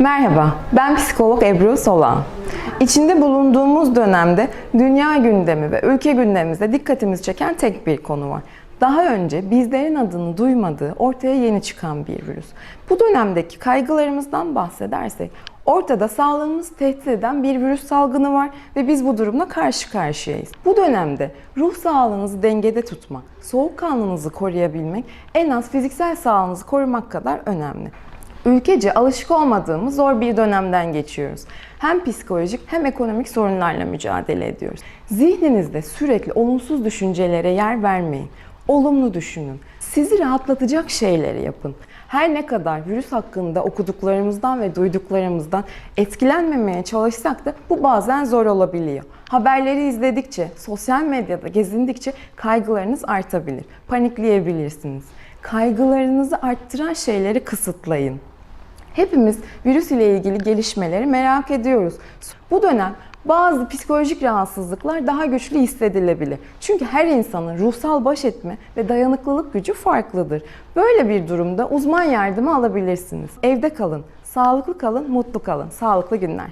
Merhaba, ben psikolog Ebru Solan. İçinde bulunduğumuz dönemde dünya gündemi ve ülke gündemimizde dikkatimizi çeken tek bir konu var. Daha önce bizlerin adını duymadığı ortaya yeni çıkan bir virüs. Bu dönemdeki kaygılarımızdan bahsedersek ortada sağlığımızı tehdit eden bir virüs salgını var ve biz bu durumla karşı karşıyayız. Bu dönemde ruh sağlığınızı dengede tutmak, soğukkanlılığınızı koruyabilmek en az fiziksel sağlığınızı korumak kadar önemli. Ülkece alışık olmadığımız zor bir dönemden geçiyoruz. Hem psikolojik hem ekonomik sorunlarla mücadele ediyoruz. Zihninizde sürekli olumsuz düşüncelere yer vermeyin. Olumlu düşünün. Sizi rahatlatacak şeyleri yapın. Her ne kadar virüs hakkında okuduklarımızdan ve duyduklarımızdan etkilenmemeye çalışsak da bu bazen zor olabiliyor. Haberleri izledikçe, sosyal medyada gezindikçe kaygılarınız artabilir. Panikleyebilirsiniz. Kaygılarınızı arttıran şeyleri kısıtlayın. Hepimiz virüs ile ilgili gelişmeleri merak ediyoruz. Bu dönem bazı psikolojik rahatsızlıklar daha güçlü hissedilebilir. Çünkü her insanın ruhsal baş etme ve dayanıklılık gücü farklıdır. Böyle bir durumda uzman yardımı alabilirsiniz. Evde kalın, sağlıklı kalın, mutlu kalın. Sağlıklı günler.